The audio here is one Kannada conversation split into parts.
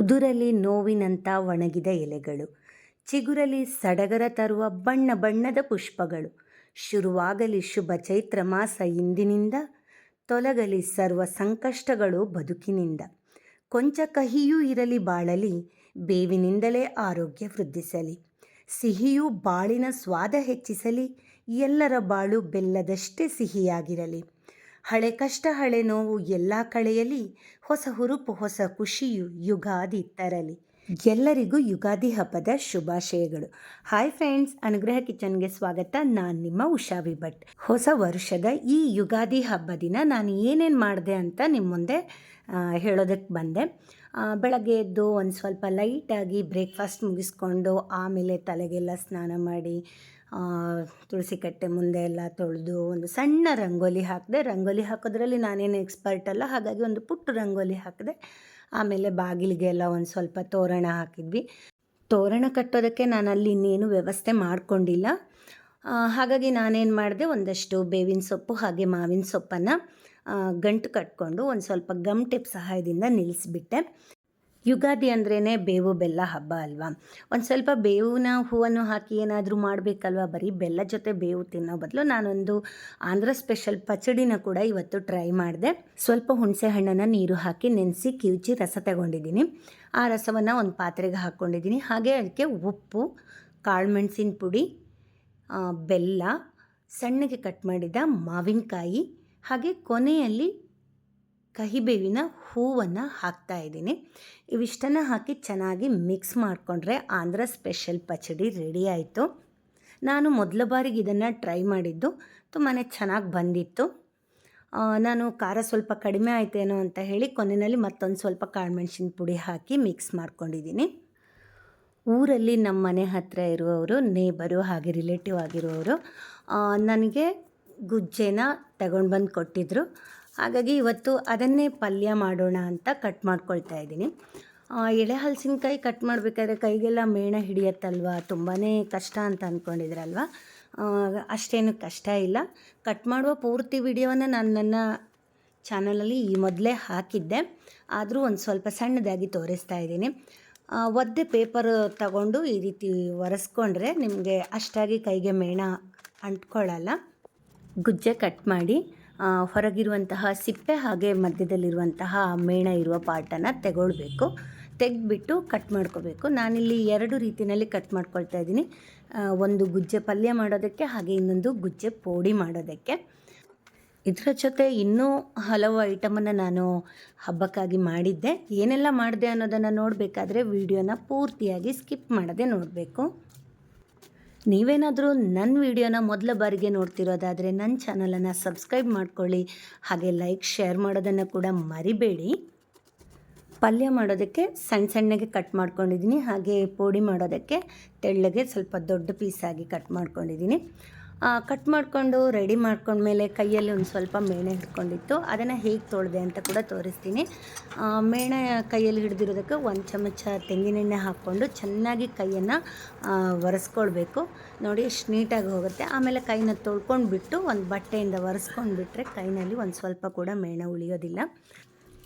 ಉದುರಲಿ ನೋವಿನಂಥ ಒಣಗಿದ ಎಲೆಗಳು. ಚಿಗುರಲಿ ಸಡಗರ ತರುವ ಬಣ್ಣ ಬಣ್ಣದ ಪುಷ್ಪಗಳು. ಶುರುವಾಗಲಿ ಶುಭ ಚೈತ್ರ ಮಾಸ ಇಂದಿನಿಂದ. ತೊಲಗಲಿ ಸರ್ವ ಸಂಕಷ್ಟಗಳು ಬದುಕಿನಿಂದ. ಕೊಂಚ ಕಹಿಯೂ ಇರಲಿ ಬಾಳಲಿ, ಬೇವಿನಿಂದಲೇ ಆರೋಗ್ಯ ವೃದ್ಧಿಸಲಿ. ಸಿಹಿಯೂ ಬಾಳಿನ ಸ್ವಾದ ಹೆಚ್ಚಿಸಲಿ, ಎಲ್ಲರ ಬಾಳು ಬೆಲ್ಲದಷ್ಟೇ ಸಿಹಿಯಾಗಿರಲಿ. ಹಳೆ ಕಷ್ಟ, ಹಳೆ ನೋವು ಎಲ್ಲ ಕಳೆಯಲಿ, ಹೊಸ ಹುರುಪು, ಹೊಸ ಖುಷಿಯು ಯುಗಾದಿ ತರಲಿ. ಎಲ್ಲರಿಗೂ ಯುಗಾದಿ ಹಬ್ಬದ ಶುಭಾಶಯಗಳು. ಹಾಯ್ ಫ್ರೆಂಡ್ಸ್, ಅನುಗ್ರಹ ಕಿಚನ್ಗೆ ಸ್ವಾಗತ. ನಾನು ನಿಮ್ಮ ಉಷಾವಿ ಭಟ್ ಹೊಸ ವರ್ಷದ ಈ ಯುಗಾದಿ ಹಬ್ಬ ದಿನ ನಾನು ಏನೇನು ಮಾಡಿದೆ ಅಂತ ನಿಮ್ಮ ಮುಂದೆ ಹೇಳೋದಕ್ಕೆ ಬಂದೆ. ಬೆಳಗ್ಗೆ ಎದ್ದು ಒಂದು ಸ್ವಲ್ಪ ಲೈಟಾಗಿ ಬ್ರೇಕ್ಫಾಸ್ಟ್ ಮುಗಿಸ್ಕೊಂಡು ಆಮೇಲೆ ತಲೆಗೆಲ್ಲ ಸ್ನಾನ ಮಾಡಿ ತುಳಸಿ ಕಟ್ಟೆ ಮುಂದೆ ಎಲ್ಲ ತೊಳೆದು ಒಂದು ಸಣ್ಣ ರಂಗೋಲಿ ಹಾಕಿದೆ, ರಂಗೋಲಿ ಹಾಕೋದ್ರಲ್ಲಿ ನಾನೇನು ಎಕ್ಸ್ಪರ್ಟ್ ಅಲ್ಲ, ಹಾಗಾಗಿ ಒಂದು ಪುಟ್ಟ ರಂಗೋಲಿ ಹಾಕಿದೆ, ಆಮೇಲೆ ಬಾಗಿಲಿಗೆ ಎಲ್ಲ ಒಂದು ಸ್ವಲ್ಪ ತೋರಣ ಹಾಕಿದ್ವಿ. ತೋರಣ ಕಟ್ಟೋದಕ್ಕೆ ನಾನು ಅಲ್ಲಿ ಇನ್ನೇನು ವ್ಯವಸ್ಥೆ ಮಾಡಿಕೊಂಡಿಲ್ಲ. ಹಾಗಾಗಿ ನಾನೇನು ಮಾಡಿದೆ, ಒಂದಷ್ಟು ಬೇವಿನ ಸೊಪ್ಪು ಹಾಗೆ ಮಾವಿನ ಸೊಪ್ಪನ್ನು ಗಂಟು ಕಟ್ಕೊಂಡು ಒಂದು ಸ್ವಲ್ಪ ಗಮ್ ಟಿಪ್ ಸಹಾಯದಿಂದ ನಿಲ್ಲಿಸ್ಬಿಟ್ಟೆ ಯುಗಾದಿ ಅಂದ್ರೇ ಬೇವು ಬೆಲ್ಲ ಹಬ್ಬ ಅಲ್ವಾ? ಒಂದು ಸ್ವಲ್ಪ ಬೇವಿನ ಹೂವನ್ನು ಹಾಕಿ ಏನಾದರೂ ಮಾಡಬೇಕಲ್ವಾ? ಬರೀ ಬೆಲ್ಲ ಜೊತೆ ಬೇವು ತಿನ್ನೋ ಬದಲು ನಾನೊಂದು ಆಂಧ್ರ ಸ್ಪೆಷಲ್ ಪಚಡಿನ ಕೂಡ ಇವತ್ತು ಟ್ರೈ ಮಾಡಿದೆ. ಸ್ವಲ್ಪ ಹುಣಸೆ ಹಣ್ಣನ್ನು ನೀರು ಹಾಕಿ ನೆನೆಸಿ ಕಿವುಚಿ ರಸ ತಗೊಂಡಿದ್ದೀನಿ. ಆ ರಸವನ್ನು ಒಂದು ಪಾತ್ರೆಗೆ ಹಾಕ್ಕೊಂಡಿದ್ದೀನಿ ಹಾಗೆ ಅದಕ್ಕೆ ಉಪ್ಪು ಕಾಳುಮೆಣಸಿನ ಪುಡಿ ಬೆಲ್ಲ, ಸಣ್ಣಗೆ ಕಟ್ ಮಾಡಿದ ಮಾವಿನಕಾಯಿ, ಹಾಗೆ ಕೊನೆಯಲ್ಲಿ ಕಹಿಬೇವಿನ ಹೂವನ್ನು ಹಾಕ್ತಾ ಇದ್ದೀನಿ. ಇವಿಷ್ಟನ್ನು ಹಾಕಿ ಚೆನ್ನಾಗಿ ಮಿಕ್ಸ್ ಮಾಡಿಕೊಂಡ್ರೆ ಆಂಧ್ರ ಸ್ಪೆಷಲ್ ಪಚಡಿ ರೆಡಿ ಆಯಿತು. ನಾನು ಮೊದಲ ಬಾರಿಗೆ ಇದನ್ನು ಟ್ರೈ ಮಾಡಿದ್ದು ತುಂಬಾ ಚೆನ್ನಾಗಿ ಬಂದಿತ್ತು. ನಾನು ಖಾರ ಸ್ವಲ್ಪ ಕಡಿಮೆ ಆಯ್ತೇನೋ ಅಂತ ಹೇಳಿ ಕೊನೆಯಲ್ಲಿ ಮತ್ತೊಂದು ಸ್ವಲ್ಪ ಕಾಳುಮೆಣ್ಸಿನ ಪುಡಿ ಹಾಕಿ ಮಿಕ್ಸ್ ಮಾಡ್ಕೊಂಡಿದ್ದೀನಿ. ಊರಲ್ಲಿ ನಮ್ಮ ಮನೆ ಹತ್ತಿರ ಇರುವವರು, ನೇಬರು ಹಾಗೆ ರಿಲೇಟಿವ್ ಆಗಿರುವವರು ನನಗೆ ಗುಜ್ಜೆನ ತಗೊಂಡು ಬಂದು ಕೊಟ್ಟಿದ್ದರು ಹಾಗಾಗಿ ಇವತ್ತು ಅದನ್ನೇ ಪಲ್ಯ ಮಾಡೋಣ ಅಂತ ಕಟ್ ಮಾಡ್ಕೊಳ್ತಾ ಇದ್ದೀನಿ. ಎಳೆ ಹಲಸಿನಕಾಯಿ ಕಟ್ ಮಾಡಬೇಕಾದ್ರೆ ಕೈಗೆಲ್ಲ ಮೇಣ ಹಿಡಿಯತ್ತಲ್ವ? ತುಂಬಾ ಕಷ್ಟ ಅಂತ ಅಂದ್ಕೊಂಡಿದ್ರಲ್ವ ಅಷ್ಟೇನು ಕಷ್ಟ ಇಲ್ಲ. ಕಟ್ ಮಾಡುವ ಪೂರ್ತಿ ವಿಡಿಯೋವನ್ನು ನಾನು ನನ್ನ ಚಾನಲಲ್ಲಿ ಈ ಮೊದಲೇ ಹಾಕಿದ್ದೆ. ಆದರೂ ಒಂದು ಸ್ವಲ್ಪ ಸಣ್ಣದಾಗಿ ತೋರಿಸ್ತಾ ಇದ್ದೀನಿ. ಒದ್ದೆ ಪೇಪರ್ ತಗೊಂಡು ಈ ರೀತಿ ಒರೆಸ್ಕೊಂಡ್ರೆ ನಿಮಗೆ ಅಷ್ಟಾಗಿ ಕೈಗೆ ಮೇಣ ಅಂಟ್ಕೊಳ್ಳಲ್ಲ. ಗುಜ್ಜೆ ಕಟ್ ಮಾಡಿ ಹೊರಗಿರುವಂತಹ ಸಿಪ್ಪೆ ಹಾಗೆ ಮಧ್ಯದಲ್ಲಿರುವಂತಹ ಮೇಣ ಇರುವ ಪಾರ್ಟನ್ನು ತೆಗೊಳ್ಬೇಕು. ತೆಗೆದ್ಬಿಟ್ಟು ಕಟ್ ಮಾಡ್ಕೋಬೇಕು. ನಾನಿಲ್ಲಿ ಎರಡು ರೀತಿಯಲ್ಲಿ ಕಟ್ ಮಾಡ್ಕೊಳ್ತಾ ಇದ್ದೀನಿ. ಒಂದು ಗುಜ್ಜೆ ಪಲ್ಯ ಮಾಡೋದಕ್ಕೆ ಹಾಗೆ ಇನ್ನೊಂದು ಗುಜ್ಜೆ ಪೋಡಿ ಮಾಡೋದಕ್ಕೆ. ಇದರ ಜೊತೆ ಇನ್ನೂ ಹಲವು ಐಟಮನ್ನು ನಾನು ಹಬ್ಬಕ್ಕಾಗಿ ಮಾಡಿದ್ದೆ. ಏನೆಲ್ಲ ಮಾಡಿದೆ ಅನ್ನೋದನ್ನು ನೋಡಬೇಕಾದ್ರೆ ವಿಡಿಯೋನ ಪೂರ್ತಿಯಾಗಿ ಸ್ಕಿಪ್ ಮಾಡದೆ ನೋಡಬೇಕು. ನೀವೇನಾದರೂ ನನ್ನ ವಿಡಿಯೋನ ಮೊದಲ ಬಾರಿಗೆ ನೋಡ್ತಿರೋದಾದರೆ ನನ್ನ ಚಾನಲನ್ನು ಸಬ್ಸ್ಕ್ರೈಬ್ ಮಾಡ್ಕೊಳ್ಳಿ, ಹಾಗೆ ಲೈಕ್, ಶೇರ್ ಮಾಡೋದನ್ನು ಕೂಡ ಮರಿಬೇಡಿ. ಪಲ್ಯ ಮಾಡೋದಕ್ಕೆ ಸಣ್ಣ ಸಣ್ಣಗೆ ಕಟ್ ಮಾಡ್ಕೊಂಡಿದ್ದೀನಿ, ಹಾಗೆ ಪೋಡಿ ಮಾಡೋದಕ್ಕೆ ತೆಳ್ಳಗೆ ಸ್ವಲ್ಪ ದೊಡ್ಡ ಪೀಸಾಗಿ ಕಟ್ ಮಾಡ್ಕೊಂಡಿದ್ದೀನಿ. ಕಟ್ ಮಾಡಿಕೊಂಡು ರೆಡಿ ಮಾಡ್ಕೊಂಡ್ಮೇಲೆ ಕೈಯಲ್ಲಿ ಒಂದು ಸ್ವಲ್ಪ ಮೇಣೆ ಹಿಡ್ಕೊಂಡಿತ್ತು. ಅದನ್ನು ಹೇಗೆ ತೊಳೆದೆ ಅಂತ ಕೂಡ ತೋರಿಸ್ತೀನಿ. ಮೇಣ ಕೈಯಲ್ಲಿ ಹಿಡಿದಿರೋದಕ್ಕೆ ಒಂದು ಚಮಚ ತೆಂಗಿನೆಣ್ಣೆ ಹಾಕ್ಕೊಂಡು ಚೆನ್ನಾಗಿ ಕೈಯನ್ನು ಒರೆಸ್ಕೊಳ್ಬೇಕು. ನೋಡಿ, ಎಷ್ಟು ನೀಟಾಗಿ ಹೋಗುತ್ತೆ. ಆಮೇಲೆ ಕೈನ ತೊಳ್ಕೊಂಡು ಬಿಟ್ಟು ಒಂದು ಬಟ್ಟೆಯಿಂದ ಒರೆಸ್ಕೊಂಡು ಬಿಟ್ಟರೆ ಕೈನಲ್ಲಿ ಒಂದು ಸ್ವಲ್ಪ ಕೂಡ ಮೇಣ ಉಳಿಯೋದಿಲ್ಲ.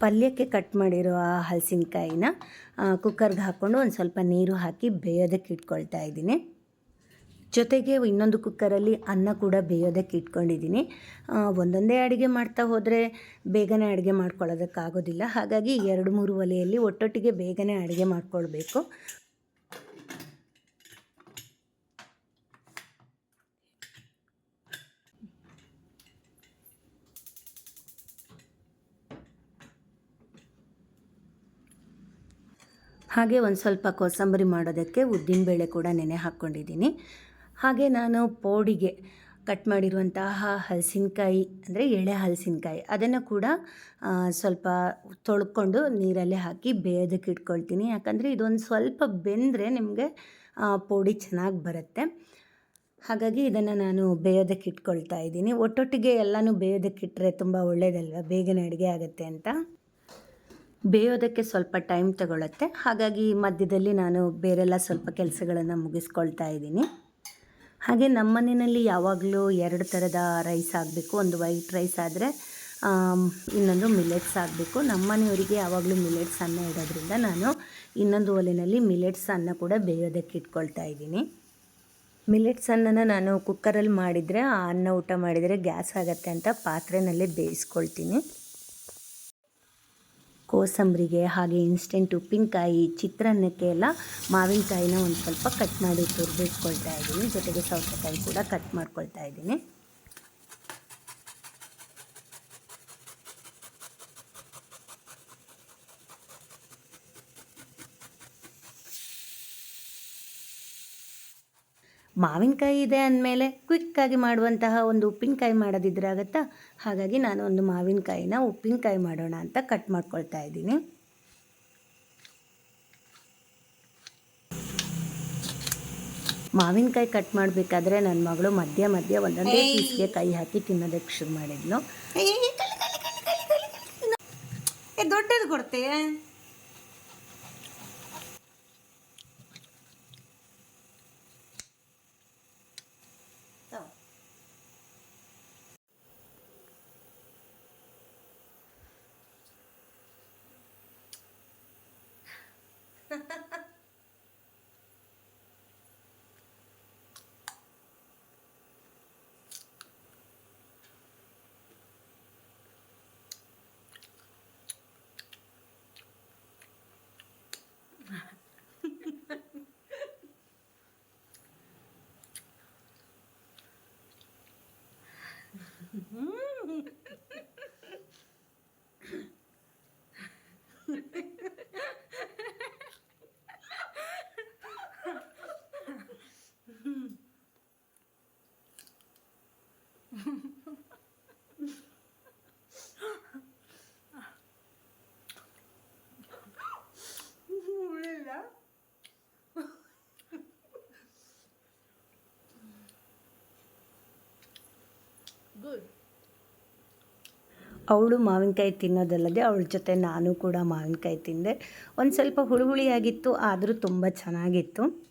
ಪಲ್ಯಕ್ಕೆ ಕಟ್ ಮಾಡಿರೋ ಆ ಹಲಸಿನಕಾಯಿನ ಕುಕ್ಕರ್ಗೆ ಹಾಕ್ಕೊಂಡು ಒಂದು ಸ್ವಲ್ಪ ನೀರು ಹಾಕಿ ಬೇಯೋದಕ್ಕೆ ಇಟ್ಕೊಳ್ತಾ ಇದ್ದೀನಿ. ಜೊತೆಗೆ ಇನ್ನೊಂದು ಕುಕ್ಕರಲ್ಲಿ ಅನ್ನ ಕೂಡ ಬೇಯೋದಕ್ಕೆ ಇಟ್ಕೊಂಡಿದ್ದೀನಿ. ಒಂದೊಂದೇ ಅಡುಗೆ ಮಾಡ್ತಾ ಹೋದರೆ ಬೇಗನೆ ಅಡುಗೆ ಮಾಡ್ಕೊಳ್ಳೋದಕ್ಕಾಗೋದಿಲ್ಲ. ಹಾಗಾಗಿ ಎರಡು ಮೂರು ಒಲೆಯಲ್ಲಿ ಒಟ್ಟೊಟ್ಟಿಗೆ ಬೇಗನೆ ಅಡುಗೆ ಮಾಡ್ಕೊಳ್ಬೇಕು. ಹಾಗೆ ಒಂದು ಸ್ವಲ್ಪ ಕೋಸಂಬರಿ ಮಾಡೋದಕ್ಕೆ ಉದ್ದಿನಬೇಳೆ ಕೂಡ ನೆನೆ ಹಾಕ್ಕೊಂಡಿದ್ದೀನಿ. ಹಾಗೆ ನಾನು ಪೋಡಿಗೆ ಕಟ್ ಮಾಡಿರುವಂತಹ ಹಲಸಿನಕಾಯಿ, ಅಂದರೆ ಎಳೆ ಹಲಸಿನಕಾಯಿ, ಅದನ್ನು ಕೂಡ ಸ್ವಲ್ಪ ತೊಳ್ಕೊಂಡು ನೀರಲ್ಲಿ ಹಾಕಿ ಬೇಯೋದಕ್ಕೆ ಇಟ್ಕೊಳ್ತೀನಿ. ಯಾಕಂದರೆ ಇದೊಂದು ಸ್ವಲ್ಪ ಬೆಂದರೆ ನಿಮಗೆ ಪೋಡಿ ಚೆನ್ನಾಗಿ ಬರುತ್ತೆ. ಹಾಗಾಗಿ ಇದನ್ನು ನಾನು ಬೇಯೋದಕ್ಕೆ ಇಟ್ಕೊಳ್ತಾ ಇದ್ದೀನಿ. ಒಟ್ಟೊಟ್ಟಿಗೆ ಎಲ್ಲನೂ ಬೇಯೋದಕ್ಕೆ ಇಟ್ಟರೆ ತುಂಬ ಒಳ್ಳೆಯದಲ್ವ ಬೇಗನೆ ಅಡುಗೆ ಆಗುತ್ತೆ ಅಂತ. ಬೇಯೋದಕ್ಕೆ ಸ್ವಲ್ಪ ಟೈಮ್ ತಗೊಳ್ಳುತ್ತೆ ಹಾಗಾಗಿ ಮಧ್ಯದಲ್ಲಿ ನಾನು ಬೇರೆಲ್ಲ ಸ್ವಲ್ಪ ಕೆಲಸಗಳನ್ನು ಮುಗಿಸ್ಕೊಳ್ತಾ ಇದ್ದೀನಿ. ಹಾಗೆ ನಮ್ಮ ಮನೆಯಲ್ಲಿ ಯಾವಾಗಲೂ ಎರಡು ಥರದ ರೈಸ್ ಆಗಬೇಕು, ಒಂದು ವೈಟ್ ರೈಸ್ ಆದರೆ ಇನ್ನೊಂದು ಮಿಲೆಟ್ಸ್ ಆಗಬೇಕು. ನಮ್ಮ ಮನೆಯವರಿಗೆ ಯಾವಾಗಲೂ ಮಿಲೆಟ್ಸ್ ಅನ್ನ ಇಡೋದ್ರಿಂದ ನಾನು ಇನ್ನೊಂದು ಒಲೆಯಲ್ಲಿ ಮಿಲೆಟ್ಸ್ ಅನ್ನ ಕೂಡ ಬೇಯೋದಕ್ಕೆ ಇಟ್ಕೊಳ್ತಾ ಇದ್ದೀನಿ. ಮಿಲೆಟ್ಸ್ ಅನ್ನನ ನಾನು ಕುಕ್ಕರಲ್ಲಿ ಮಾಡಿದರೆ, ಆ ಅನ್ನ ಊಟ ಮಾಡಿದರೆ ಗ್ಯಾಸ್ ಆಗುತ್ತೆ ಅಂತ ಪಾತ್ರೆನಲ್ಲೇ ಬೇಯಿಸ್ಕೊಳ್ತೀನಿ. ಕೋಸಂಬರಿಗೆ ಹಾಗೆ ಇನ್ಸ್ಟೆಂಟ್ ಉಪ್ಪಿನಕಾಯಿ ಚಿತ್ರಾನ್ನಕ್ಕೆ ಎಲ್ಲ ಮಾವಿನಕಾಯಿನ ಒಂದು ಸ್ವಲ್ಪ ಕಟ್ ಮಾಡಿ ತುರಿದಿಟ್ಕೊಳ್ತಾ ಇದ್ದೀನಿ. ಜೊತೆಗೆ ಸೌತೆಕಾಯಿ ಕೂಡ ಕಟ್ ಮಾಡ್ಕೊಳ್ತಾ ಇದ್ದೀನಿ. ಮಾವಿನಕಾಯಿ ಇದೆ ಅಂದಮೇಲೆ ಕ್ವಿಕ್ಕಾಗಿ ಮಾಡುವಂತಹ ಒಂದು ಉಪ್ಪಿನಕಾಯಿ ಮಾಡೋದಿದ್ರೆ ಆಗುತ್ತಾ? ಹಾಗಾಗಿ ನಾನು ಒಂದು ಮಾವಿನಕಾಯಿನ ಉಪ್ಪಿನಕಾಯಿ ಮಾಡೋಣ ಅಂತ ಕಟ್ ಮಾಡ್ಕೊಳ್ತಾ ಇದ್ದೀನಿ. ಮಾವಿನಕಾಯಿ ಕಟ್ ಮಾಡಬೇಕಾದ್ರೆ ನನ್ನ ಮಗಳು ಮಧ್ಯ ಮಧ್ಯ ಒಂದೊಂದೇ ಪೀಸ್ಗೆ ಕೈ ಹಾಕಿ ತಿನ್ನೋದಕ್ಕೆ ಶುರು ಮಾಡಿದ್ಲು. ದೊಡ್ಡದು ಕೊಡ್ತೆ ಅವಳು ಮಾವಿನಕಾಯಿ ತಿನ್ನೋದಲ್ಲದೆ ಅವಳ ಜೊತೆ ನಾನು ಕೂಡ ಮಾವಿನಕಾಯಿ ತಿಂದೆ. ಒಂದು ಸ್ವಲ್ಪ ಹುಳಿ ಹುಳಿಯಾಗಿತ್ತು ಆದರೂ ತುಂಬ ಚೆನ್ನಾಗಿತ್ತು.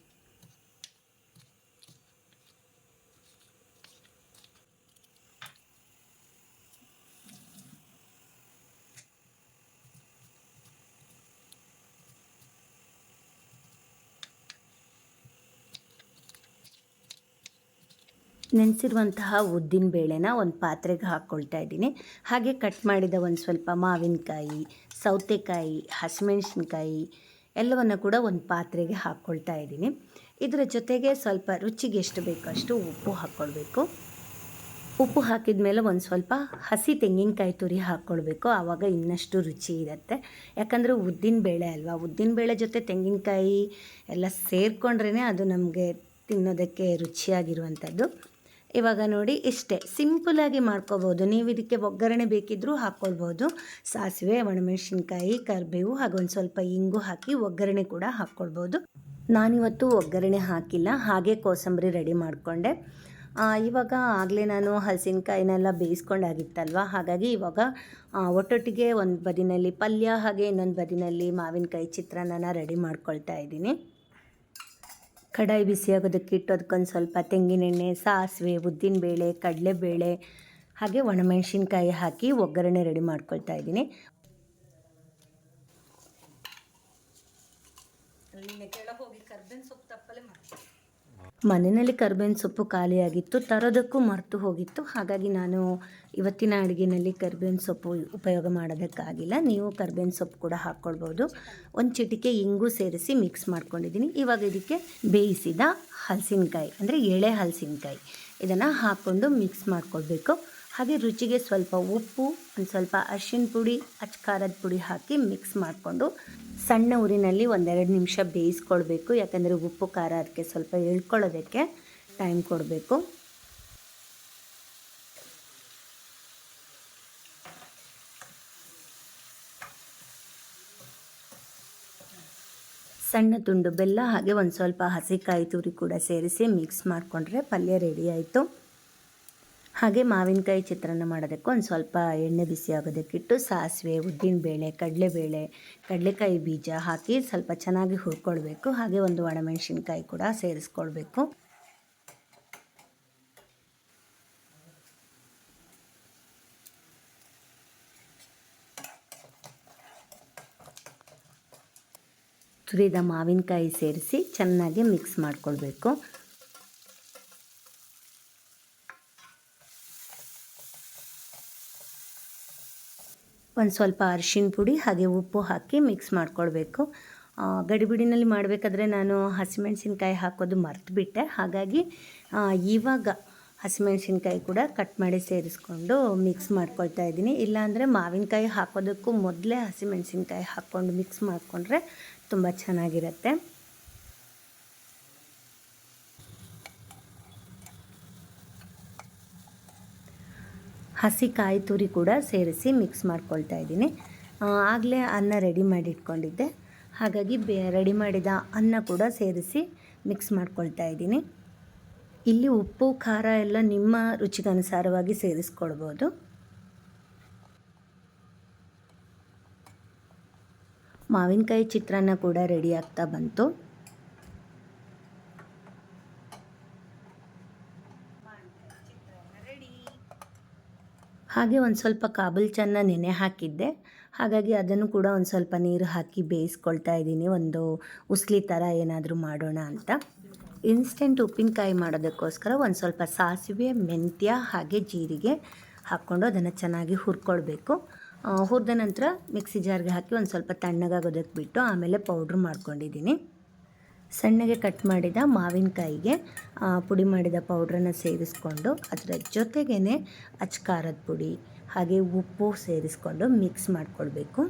ನೆನೆಸಿರುವಂತಹ ಉದ್ದಿನ ಬೇಳೆನ ಒಂದು ಪಾತ್ರೆಗೆ ಹಾಕ್ಕೊಳ್ತಾ ಇದ್ದೀನಿ. ಹಾಗೆ ಕಟ್ ಮಾಡಿದ ಒಂದು ಸ್ವಲ್ಪ ಮಾವಿನಕಾಯಿ, ಸೌತೆಕಾಯಿ, ಹಸಿಮೆಣ್ಸಿನ್ಕಾಯಿ ಎಲ್ಲವನ್ನು ಕೂಡ ಒಂದು ಪಾತ್ರೆಗೆ ಹಾಕ್ಕೊಳ್ತಾ ಇದ್ದೀನಿ. ಇದರ ಜೊತೆಗೆ ಸ್ವಲ್ಪ ರುಚಿಗೆ ಎಷ್ಟು ಬೇಕೋ ಅಷ್ಟು ಉಪ್ಪು ಹಾಕ್ಕೊಳ್ಬೇಕು ಉಪ್ಪು ಹಾಕಿದ ಮೇಲೆ ಒಂದು ಸ್ವಲ್ಪ ಹಸಿ ತೆಂಗಿನಕಾಯಿ ತುರಿ ಹಾಕ್ಕೊಳ್ಬೇಕು ಆವಾಗ ಇನ್ನಷ್ಟು ರುಚಿ ಇರುತ್ತೆ. ಯಾಕಂದರೆ ಉದ್ದಿನ ಬೇಳೆ ಅಲ್ವಾ? ಉದ್ದಿನ ಬೇಳೆ ಜೊತೆ ತೆಂಗಿನಕಾಯಿ ಎಲ್ಲ ಸೇರಿಕೊಂಡ್ರೇ ಅದು ನಮಗೆ ತಿನ್ನೋದಕ್ಕೆ ರುಚಿಯಾಗಿರುವಂಥದ್ದು. ಇವಾಗ ನೋಡಿ ಇಷ್ಟೇ. ಸಿಂಪಲಾಗಿ ಮಾಡ್ಕೋಬೋದು ನೀವು ಇದಕ್ಕೆ ಒಗ್ಗರಣೆ ಬೇಕಿದ್ದರೂ ಹಾಕ್ಕೊಳ್ಬೋದು ಸಾಸಿವೆ, ಒಣಮೆಣಸಿನ್ಕಾಯಿ, ಕರಿಬೇವು ಹಾಗೊಂದು ಸ್ವಲ್ಪ ಇಂಗು ಹಾಕಿ ಒಗ್ಗರಣೆ ಕೂಡ ಹಾಕ್ಕೊಳ್ಬೋದು ನಾನಿವತ್ತು ಒಗ್ಗರಣೆ ಹಾಕಿಲ್ಲ. ಹಾಗೆ ಕೋಸಂಬರಿ ರೆಡಿ ಮಾಡಿಕೊಂಡೆ. ಇವಾಗ ಆಗಲೇ ನಾನು ಹಲಸಿನಕಾಯಿನೆಲ್ಲ ಬೇಯಿಸ್ಕೊಂಡಾಗಿತ್ತಲ್ವ? ಹಾಗಾಗಿ ಇವಾಗ ಒಟ್ಟೊಟ್ಟಿಗೆ ಒಂದು ಬದಿನಲ್ಲಿ ಪಲ್ಯ ಹಾಗೆ ಇನ್ನೊಂದು ಬದಿನಲ್ಲಿ ಮಾವಿನಕಾಯಿ ಚಿತ್ರಾನ್ನನ ರೆಡಿ ಮಾಡ್ಕೊಳ್ತಾ ಇದ್ದೀನಿ. ಕಡಾಯಿ ಬಿಸಿಯಾಗೋದಕ್ಕೆ ಇಟ್ಟು ಅದಕ್ಕೊಂದು ಸ್ವಲ್ಪ ತೆಂಗಿನೆಣ್ಣೆ, ಸಾಸಿವೆ, ಉದ್ದಿನಬೇಳೆ, ಕಡಲೆಬೇಳೆ, ಹಾಗೆ ಒಣಮೆಣಸಿನ್ಕಾಯಿ ಹಾಕಿ ಒಗ್ಗರಣೆ ರೆಡಿ ಮಾಡ್ಕೊಳ್ತಾ ಇದ್ದೀನಿ. ಮನೆಯಲ್ಲಿ ಕರ್ಬೇವಿನ ಸೊಪ್ಪು ಖಾಲಿಯಾಗಿತ್ತು, ತರೋದಕ್ಕೂ ಮರೆತು ಹೋಗಿತ್ತು. ಹಾಗಾಗಿ ನಾನು ಇವತ್ತಿನ ಅಡುಗೆನಲ್ಲಿ ಕರ್ಬೇವಿನ ಸೊಪ್ಪು ಉಪಯೋಗ ಮಾಡೋದಕ್ಕಾಗಿಲ್ಲ. ನೀವು ಕರ್ಬೇವಿನ ಸೊಪ್ಪು ಕೂಡ ಹಾಕ್ಕೊಳ್ಬೋದು. ಒಂದು ಚಿಟಿಕೆ ಇಂಗು ಸೇರಿಸಿ ಮಿಕ್ಸ್ ಮಾಡ್ಕೊಂಡಿದ್ದೀನಿ. ಇವಾಗ ಇದಕ್ಕೆ ಬೇಯಿಸಿದ ಹಲಸಿನಕಾಯಿ, ಅಂದರೆ ಎಳೆ ಹಲಸಿನಕಾಯಿ, ಇದನ್ನು ಹಾಕ್ಕೊಂಡು ಮಿಕ್ಸ್ ಮಾಡ್ಕೊಳ್ಬೇಕು. ಹಾಗೆ ರುಚಿಗೆ ಸ್ವಲ್ಪ ಉಪ್ಪು, ಒಂದು ಸ್ವಲ್ಪ ಅರಿಶಿನ ಪುಡಿ, ಅಚ್ಕಾರದ ಪುಡಿ ಹಾಕಿ ಮಿಕ್ಸ್ ಮಾಡಿಕೊಂಡು ಸಣ್ಣ ಊರಿನಲ್ಲಿ ಒಂದೆರಡು ನಿಮಿಷ ಬೇಯಿಸ್ಕೊಳ್ಬೇಕು. ಯಾಕಂದರೆ ಉಪ್ಪು, ಖಾರ ಅದಕ್ಕೆ ಸ್ವಲ್ಪ ಎಳ್ಕೊಳ್ಳೋದಕ್ಕೆ ಟೈಮ್ ಕೊಡಬೇಕು. ಸಣ್ಣ ತುಂಡು ಬೆಲ್ಲ ಹಾಗೆ ಒಂದು ಸ್ವಲ್ಪ ಹಸಿಕಾಯಿ ತುರಿ ಕೂಡ ಸೇರಿಸಿ ಮಿಕ್ಸ್ ಮಾಡಿಕೊಂಡ್ರೆ ಪಲ್ಯ ರೆಡಿ ಆಯಿತು. ಹಾಗೆ ಮಾವಿನಕಾಯಿ ಚಿತ್ರಾನ್ನ ಮಾಡೋದಕ್ಕೆ ಒಂದು ಸ್ವಲ್ಪ ಎಣ್ಣೆ ಬಿಸಿ ಆಗೋದಕ್ಕಿಟ್ಟು ಸಾಸಿವೆ ಉದ್ದಿನಬೇಳೆ ಕಡಲೆಬೇಳೆ, ಕಡಲೆಕಾಯಿ ಬೀಜ ಹಾಕಿ ಸ್ವಲ್ಪ ಚೆನ್ನಾಗಿ ಹುರ್ಕೊಳ್ಬೇಕು. ಹಾಗೆ ಒಂದು ಒಣಮೆಣಸಿನ್ಕಾಯಿ ಕೂಡ ಸೇರಿಸ್ಕೊಳ್ಬೇಕು. ತುರಿದ ಮಾವಿನಕಾಯಿ ಸೇರಿಸಿ ಚೆನ್ನಾಗಿ ಮಿಕ್ಸ್ ಮಾಡಿಕೊಳ್ಬೇಕು. ಒಂದು ಸ್ವಲ್ಪ ಅರಿಶಿನ ಪುಡಿ, ಹಾಗೆ ಉಪ್ಪು ಹಾಕಿ ಮಿಕ್ಸ್ ಮಾಡ್ಕೊಳ್ಬೇಕು. ಗಡಿಬಿಡಿನಲ್ಲಿ ಮಾಡಬೇಕಾದ್ರೆ ನಾನು ಹಸಿಮೆಣಸಿನ್ಕಾಯಿ ಹಾಕೋದು ಮರೆತುಬಿಟ್ಟೆ. ಹಾಗಾಗಿ ಇವಾಗ ಹಸಿಮೆಣಸಿನ್ಕಾಯಿ ಕೂಡ ಕಟ್ ಮಾಡಿ ಸೇರಿಸ್ಕೊಂಡು ಮಿಕ್ಸ್ ಮಾಡ್ಕೊಳ್ತಾ ಇದ್ದೀನಿ. ಇಲ್ಲಾಂದರೆ ಮಾವಿನಕಾಯಿ ಹಾಕೋದಕ್ಕೂ ಮೊದಲೇ ಹಸಿಮೆಣಸಿನ್ಕಾಯಿ ಹಾಕ್ಕೊಂಡು ಮಿಕ್ಸ್ ಮಾಡಿಕೊಂಡ್ರೆ ತುಂಬ ಚೆನ್ನಾಗಿರುತ್ತೆ. ಹಸಿ ಕಾಯಿ ತುರಿ ಕೂಡ ಸೇರಿಸಿ ಮಿಕ್ಸ್ ಮಾಡ್ಕೊಳ್ತಾ ಇದ್ದೀನಿ. ಆಗಲೇ ಅನ್ನ ರೆಡಿ ಮಾಡಿ ಇಟ್ಕೊಂಡಿದ್ದೆ ಹಾಗಾಗಿ ಬೇ ರೆಡಿ ಮಾಡಿದ ಅನ್ನ ಕೂಡ ಸೇರಿಸಿ ಮಿಕ್ಸ್ ಮಾಡ್ಕೊಳ್ತಾ ಇದ್ದೀನಿ. ಇಲ್ಲಿ ಉಪ್ಪು, ಖಾರ ಎಲ್ಲ ನಿಮ್ಮ ರುಚಿಗನುಸಾರವಾಗಿ ಸೇರಿಸ್ಕೊಳ್ಬೋದು. ಮಾವಿನಕಾಯಿ ಚಿತ್ರಾನ್ನ ಕೂಡ ರೆಡಿ ಆಗ್ತಾ ಬಂತು. ಹಾಗೆ ಒಂದು ಸ್ವಲ್ಪ ಕಾಬುಲ್ ಚನ್ನ ನೆನೆ ಹಾಕಿದ್ದೆ. ಹಾಗಾಗಿ ಅದನ್ನು ಕೂಡ ಒಂದು ಸ್ವಲ್ಪ ನೀರು ಹಾಕಿ ಬೇಯಿಸ್ಕೊಳ್ತಾ ಇದ್ದೀನಿ. ಒಂದು ಉಸ್ಲಿ ಥರ ಏನಾದರೂ ಮಾಡೋಣ ಅಂತ. ಇನ್ಸ್ಟೆಂಟ್ ಉಪ್ಪಿನಕಾಯಿ ಮಾಡೋದಕ್ಕೋಸ್ಕರ ಒಂದು ಸ್ವಲ್ಪ ಸಾಸಿವೆ, ಮೆಂತ್ಯ ಹಾಗೆ ಜೀರಿಗೆ ಹಾಕ್ಕೊಂಡು ಅದನ್ನು ಚೆನ್ನಾಗಿ ಹುರ್ಕೊಳ್ಬೇಕು. ಹುರಿದ ನಂತರ ಮಿಕ್ಸಿ ಜಾರ್ಗೆ ಹಾಕಿ ಒಂದು ಸ್ವಲ್ಪ ತಣ್ಣಗಾಗೋದಕ್ಕೆ ಬಿಟ್ಟು ಆಮೇಲೆ ಪೌಡ್ರ್ ಮಾಡ್ಕೊಂಡಿದ್ದೀನಿ. ಸಣ್ಣಗೆ ಕಟ್ ಮಾಡಿದ ಮಾವಿನಕಾಯಿಗೆ ಪುಡಿ ಮಾಡಿದ ಪೌಡ್ರನ್ನು ಸೇರಿಸ್ಕೊಂಡು, ಅದರ ಜೊತೆಗೇ ಅಚ್ಕಾರದ ಪುಡಿ, ಹಾಗೆ ಉಪ್ಪು ಸೇರಿಸ್ಕೊಂಡು ಮಿಕ್ಸ್ ಮಾಡ್ಕೊಳ್ಬೇಕು.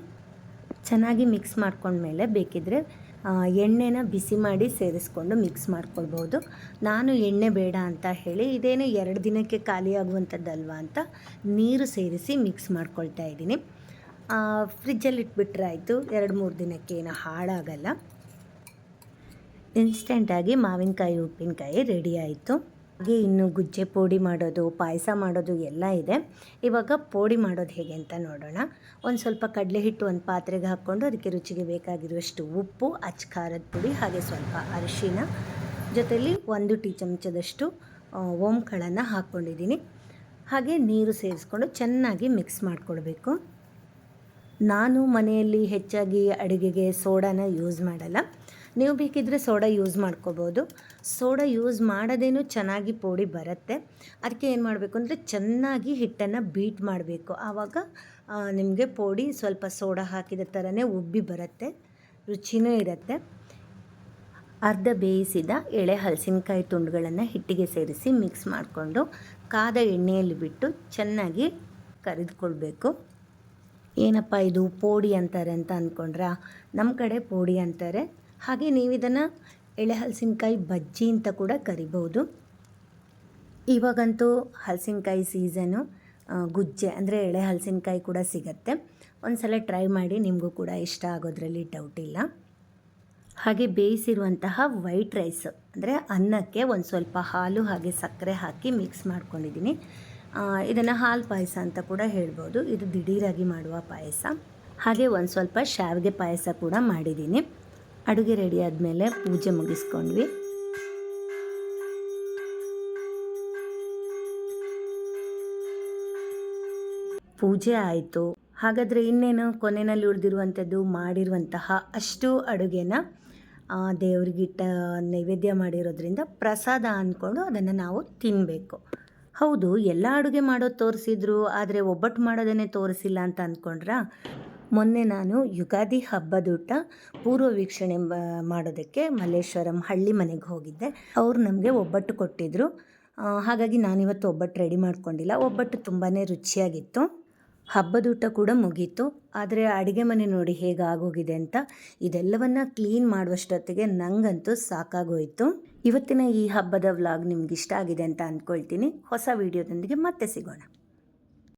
ಚೆನ್ನಾಗಿ ಮಿಕ್ಸ್ ಮಾಡ್ಕೊಂಡ್ಮೇಲೆ ಬೇಕಿದ್ದರೆ ಎಣ್ಣೆನ ಬಿಸಿ ಮಾಡಿ ಸೇರಿಸ್ಕೊಂಡು ಮಿಕ್ಸ್ ಮಾಡ್ಕೊಳ್ಬೋದು ನಾನು ಎಣ್ಣೆ ಬೇಡ ಅಂತ ಹೇಳಿ, ಇದೇನು ಎರಡು ದಿನಕ್ಕೆ ಖಾಲಿಯಾಗುವಂಥದ್ದಲ್ವಾ ಅಂತ ನೀರು ಸೇರಿಸಿ ಮಿಕ್ಸ್ ಮಾಡ್ಕೊಳ್ತಾ ಇದ್ದೀನಿ. ಫ್ರಿಜ್ಜಲ್ಲಿ ಇಟ್ಬಿಟ್ರೆ ಆಯಿತು, ಎರಡು ಮೂರು ದಿನಕ್ಕೆ ಏನು ಹಾಳಾಗಲ್ಲ. ಇನ್ಸ್ಟೆಂಟಾಗಿ ಮಾವಿನಕಾಯಿ, ಉಪ್ಪಿನಕಾಯಿ ರೆಡಿ ಆಯಿತು. ಹಾಗೆ ಇನ್ನು ಗುಜ್ಜೆ ಪೋಡಿ ಮಾಡೋದು, ಪಾಯಸ ಮಾಡೋದು ಎಲ್ಲ ಇದೆ. ಇವಾಗ ಪೋಡಿ ಮಾಡೋದು ಹೇಗೆ ಅಂತ ನೋಡೋಣ. ಒಂದು ಸ್ವಲ್ಪ ಕಡಲೆ ಹಿಟ್ಟು ಒಂದು ಪಾತ್ರೆಗೆ ಹಾಕ್ಕೊಂಡು ಅದಕ್ಕೆ ರುಚಿಗೆ ಬೇಕಾಗಿರುವಷ್ಟು ಉಪ್ಪು, ಅಚ್ಚ ಖಾರದ ಪುಡಿ, ಹಾಗೆ ಸ್ವಲ್ಪ ಅರಿಶಿನ. ಜೊತೆಯಲ್ಲಿ ಒಂದು ಟೀ ಚಮಚದಷ್ಟು ಓಂಕಳನ್ನು ಹಾಕ್ಕೊಂಡಿದ್ದೀನಿ. ಹಾಗೆ ನೀರು ಸೇರಿಸ್ಕೊಂಡು ಚೆನ್ನಾಗಿ ಮಿಕ್ಸ್ ಮಾಡಿಕೊಳ್ಬೇಕು. ನಾನು ಮನೆಯಲ್ಲಿ ಹೆಚ್ಚಾಗಿ ಅಡುಗೆಗೆ ಸೋಡಾನ ಯೂಸ್ ಮಾಡಲ್ಲ. ನೀವು ಬೇಕಿದ್ದರೆ ಸೋಡಾ ಯೂಸ್ ಮಾಡ್ಕೋಬೋದು. ಸೋಡಾ ಯೂಸ್ ಮಾಡೋದೇನು ಚೆನ್ನಾಗಿ ಪೋಡಿ ಬರುತ್ತೆ. ಅದಕ್ಕೆ ಏನು ಮಾಡಬೇಕು ಅಂದರೆ ಚೆನ್ನಾಗಿ ಹಿಟ್ಟನ್ನು ಬೀಟ್ ಮಾಡಬೇಕು. ಆವಾಗ ನಿಮಗೆ ಪೋಡಿ ಸ್ವಲ್ಪ ಸೋಡಾ ಹಾಕಿದ ಥರನೇ ಉಬ್ಬಿ ಬರುತ್ತೆ. ರುಚಿನೂ ಇರುತ್ತೆ. ಅರ್ಧ ಬೇಯಿಸಿದ ಎಳೆ ಹಲಸಿನಕಾಯಿ ತುಂಡುಗಳನ್ನು ಹಿಟ್ಟಿಗೆ ಸೇರಿಸಿ ಮಿಕ್ಸ್ ಮಾಡಿಕೊಂಡು ಕಾದ ಎಣ್ಣೆಯಲ್ಲಿ ಬಿಟ್ಟು ಚೆನ್ನಾಗಿ ಕರಿದುಕೊಳ್ಬೇಕು. ಏನಪ್ಪ ಇದು ಪೋಡಿ ಅಂತಾರೆ ಅಂತ ಅಂದ್ಕೊಂಡ್ರಾ ನಮ್ಮ ಕಡೆ ಪೋಡಿ ಅಂತಾರೆ. ಹಾಗೆ ನೀವು ಇದನ್ನು ಎಳೆ ಹಲಸಿನಕಾಯಿ ಬಜ್ಜಿ ಅಂತ ಕೂಡ ಕರಿಬೋದು ಇವಾಗಂತೂ ಹಲಸಿನಕಾಯಿ ಸೀಸನು ಗುಜ್ಜೆ ಅಂದರೆ ಎಳೆ ಹಲಸಿನಕಾಯಿ ಕೂಡ ಸಿಗತ್ತೆ. ಒಂದು ಸಲ ಟ್ರೈ ಮಾಡಿ ನಿಮಗೂ ಕೂಡ ಇಷ್ಟ ಆಗೋದ್ರಲ್ಲಿ ಡೌಟ್ ಇಲ್ಲ. ಹಾಗೆ ಬೇಯಿಸಿರುವಂತಹ ವೈಟ್ ರೈಸ್ ಅಂದರೆ ಅನ್ನಕ್ಕೆ ಒಂದು ಸ್ವಲ್ಪ ಹಾಲು ಹಾಗೆ ಸಕ್ಕರೆ ಹಾಕಿ ಮಿಕ್ಸ್ ಮಾಡ್ಕೊಂಡಿದ್ದೀನಿ ಇದನ್ನು ಹಾಲು ಪಾಯಸ ಅಂತ ಕೂಡ ಹೇಳ್ಬೋದು ಇದು ದಿಢೀರಾಗಿ ಮಾಡುವ ಪಾಯಸ. ಹಾಗೆ ಒಂದು ಸ್ವಲ್ಪ ಶಾವಿಗೆ ಪಾಯಸ ಕೂಡ ಮಾಡಿದ್ದೀನಿ ಅಡುಗೆ ರೆಡಿ ಆದಮೇಲೆ ಪೂಜೆ ಮುಗಿಸ್ಕೊಂಡ್ವಿ. ಪೂಜೆ ಆಯಿತು. ಹಾಗಾದರೆ ಇನ್ನೇನು ಕೊನೆಯಲ್ಲಿ ಉಳಿದಿರುವಂಥದ್ದು ಮಾಡಿರುವಂತಹ ಅಷ್ಟು ಅಡುಗೆನ ದೇವ್ರಿಗಿಟ್ಟ ನೈವೇದ್ಯ ಮಾಡಿರೋದ್ರಿಂದ ಪ್ರಸಾದ ಅಂದ್ಕೊಂಡು ಅದನ್ನು ನಾವು ತಿನ್ನಬೇಕು ಹೌದು, ಎಲ್ಲ ಅಡುಗೆ ಮಾಡೋದು ತೋರಿಸಿದ್ರು, ಆದರೆ ಒಬ್ಬಟ್ಟು ಮಾಡೋದನ್ನೇ ತೋರಿಸಿಲ್ಲ ಅಂತ ಅಂದ್ಕೊಂಡ್ರಾ ಮೊನ್ನೆ ನಾನು ಯುಗಾದಿ ಹಬ್ಬದೂಟ ಪೂರ್ವ ವೀಕ್ಷಣೆ ಮಾಡೋದಕ್ಕೆ ಮಲ್ಲೇಶ್ವರಂ ಹಳ್ಳಿ ಮನೆಗೆ ಹೋಗಿದ್ದೆ. ಅವರು ನಮಗೆ ಒಬ್ಬಟ್ಟು ಕೊಟ್ಟಿದ್ದರು ಹಾಗಾಗಿ ನಾನಿವತ್ತು ಒಬ್ಬಟ್ಟು ರೆಡಿ ಮಾಡ್ಕೊಂಡಿಲ್ಲ. ಒಬ್ಬಟ್ಟು ತುಂಬಾ ರುಚಿಯಾಗಿತ್ತು. ಹಬ್ಬದೂಟ ಕೂಡ ಮುಗೀತು. ಆದರೆ ಅಡುಗೆ ಮನೆ ನೋಡಿ ಹೇಗೆ ಆಗೋಗಿದೆ ಅಂತ ಇದೆಲ್ಲವನ್ನು ಕ್ಲೀನ್ ಮಾಡುವಷ್ಟೊತ್ತಿಗೆ ನನಗಂತೂ ಸಾಕಾಗೋಯಿತು. ಇವತ್ತಿನ ಈ ಹಬ್ಬದ ವ್ಲಾಗ್ ನಿಮ್ಗೆ ಇಷ್ಟ ಆಗಿದೆ ಅಂತ ಅಂದ್ಕೊಳ್ತೀನಿ ಹೊಸ ವಿಡಿಯೋದೊಂದಿಗೆ ಮತ್ತೆ ಸಿಗೋಣ.